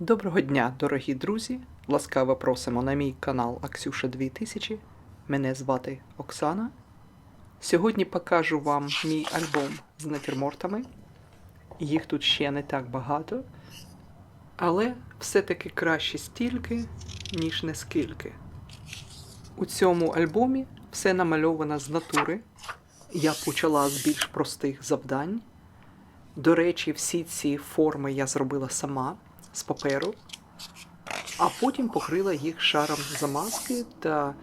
Доброго дня, дорогі друзі! Ласкаво просимо на мій канал Аксюша 2000. Мене звати Оксана. Сьогодні покажу вам мій альбом з натюрмортами. Їх тут ще не так багато, але все-таки краще стільки, ніж не скільки. У цьому альбомі все намальовано з натури. Я почала з більш простих завдань. До речі, всі ці форми я зробила сама з паперу, а потім покрила їх шаром замазки та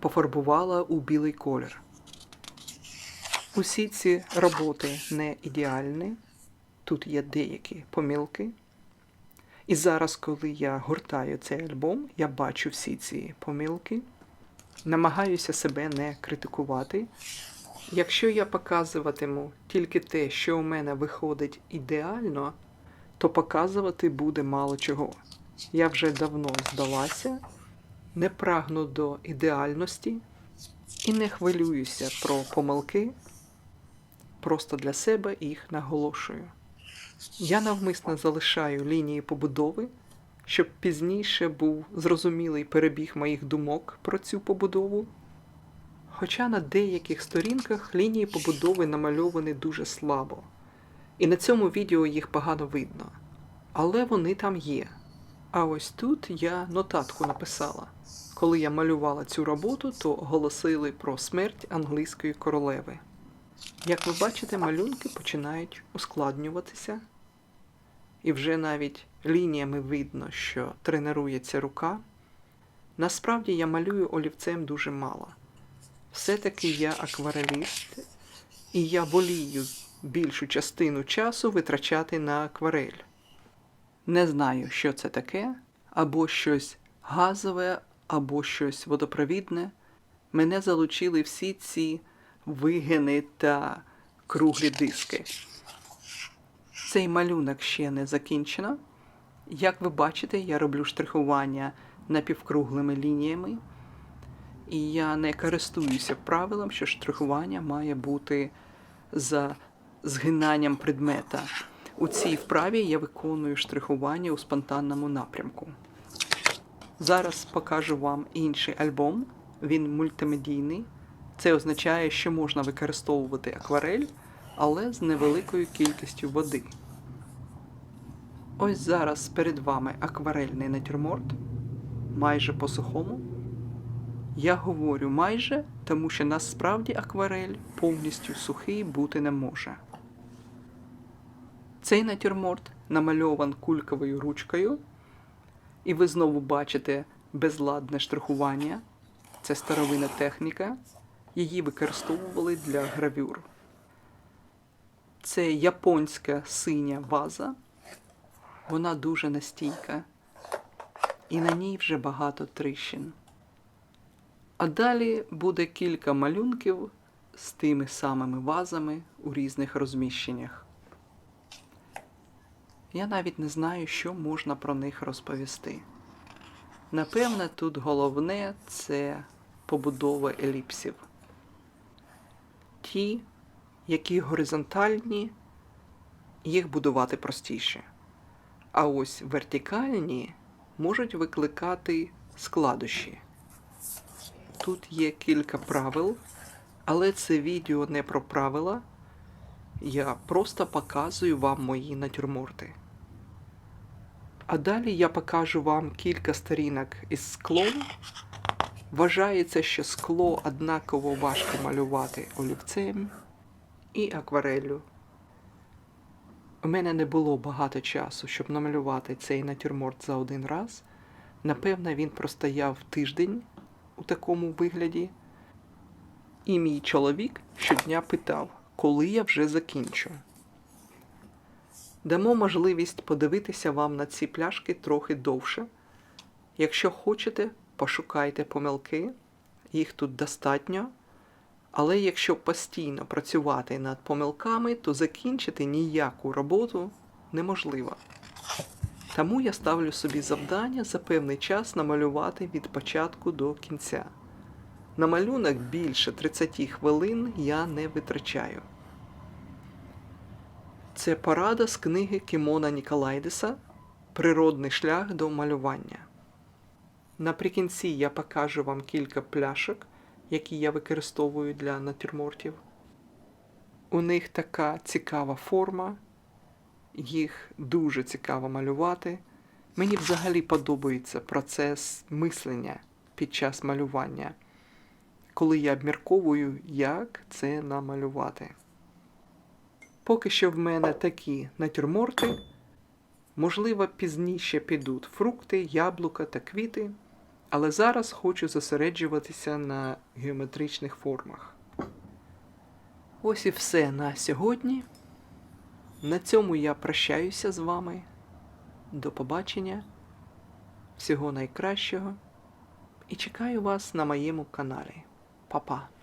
пофарбувала у білий колір. Усі ці роботи не ідеальні, тут є деякі помилки. І зараз, коли я гортаю цей альбом, я бачу всі ці помилки, намагаюся себе не критикувати. Якщо я показуватиму тільки те, що у мене виходить ідеально, то показувати буде мало чого. Я вже давно здалася, не прагну до ідеальності і не хвилююся про помилки, просто для себе їх наголошую. Я навмисно залишаю лінії побудови, щоб пізніше був зрозумілий перебіг моїх думок про цю побудову. Хоча на деяких сторінках лінії побудови намальовані дуже слабо, і на цьому відео їх погано видно. Але вони там є. А ось тут я нотатку написала. Коли я малювала цю роботу, то оголосили про смерть англійської королеви. Як ви бачите, малюнки починають ускладнюватися, і вже навіть лініями видно, що тренується рука. Насправді я малюю олівцем дуже мало. Все-таки я аквареліст, і я волію більшу частину часу витрачати на акварель. Не знаю, що це таке, або щось газове, або щось водопровідне. Мене залучили всі ці вигини та круглі диски. Цей малюнок ще не закінчено. Як ви бачите, я роблю штрихування напівкруглими лініями. І я не користуюся правилом, що штрихування має бути за згинанням предмета. У цій вправі я виконую штрихування у спонтанному напрямку. Зараз покажу вам інший альбом. Він мультимедійний. Це означає, що можна використовувати акварель, але з невеликою кількістю води. Ось зараз перед вами акварельний натюрморт, майже по сухому. Я говорю майже, тому що насправді акварель повністю сухий бути не може. Цей натюрморт намальован кульковою ручкою, і ви знову бачите безладне штрихування. Це старовинна техніка. Її використовували для гравюр. Це японська синя ваза. Вона дуже настійка, і на ній вже багато тріщин. А далі буде кілька малюнків з тими самими вазами у різних розміщеннях. Я навіть не знаю, що можна про них розповісти. Напевне, тут головне це побудова еліпсів. Ті, які горизонтальні, їх будувати простіше. А ось вертикальні можуть викликати складощі. Тут є кілька правил, але це відео не про правила. Я просто показую вам мої натюрморти. А далі я покажу вам кілька сторінок із склом. Вважається, що скло однаково важко малювати олівцем і аквареллю. У мене не було багато часу, щоб намалювати цей натюрморт за один раз. Напевно, він простояв тиждень у такому вигляді. І мій чоловік щодня питав, коли я вже закінчу. Дамо можливість подивитися вам на ці пляшки трохи довше. Якщо хочете, пошукайте помилки, їх тут достатньо. Але якщо постійно працювати над помилками, то закінчити ніяку роботу неможливо. Тому я ставлю собі завдання за певний час намалювати від початку до кінця. На малюнок більше 30 хвилин я не витрачаю. Це порада з книги Кімона Ніколайдеса природний шлях до малювання. Наприкінці я покажу вам кілька пляшок, які я використовую для натюрмортів. У них така цікава форма, їх дуже цікаво малювати. Мені взагалі подобається процес мислення під час малювання, коли я обмірковую, як це намалювати. Поки що в мене такі натюрморти. Можливо, пізніше підуть фрукти, яблука та квіти, але зараз хочу зосереджуватися на геометричних формах. Ось і все на сьогодні. На цьому я прощаюся з вами. До побачення. Всього найкращого. І чекаю вас на моєму каналі. Па-па!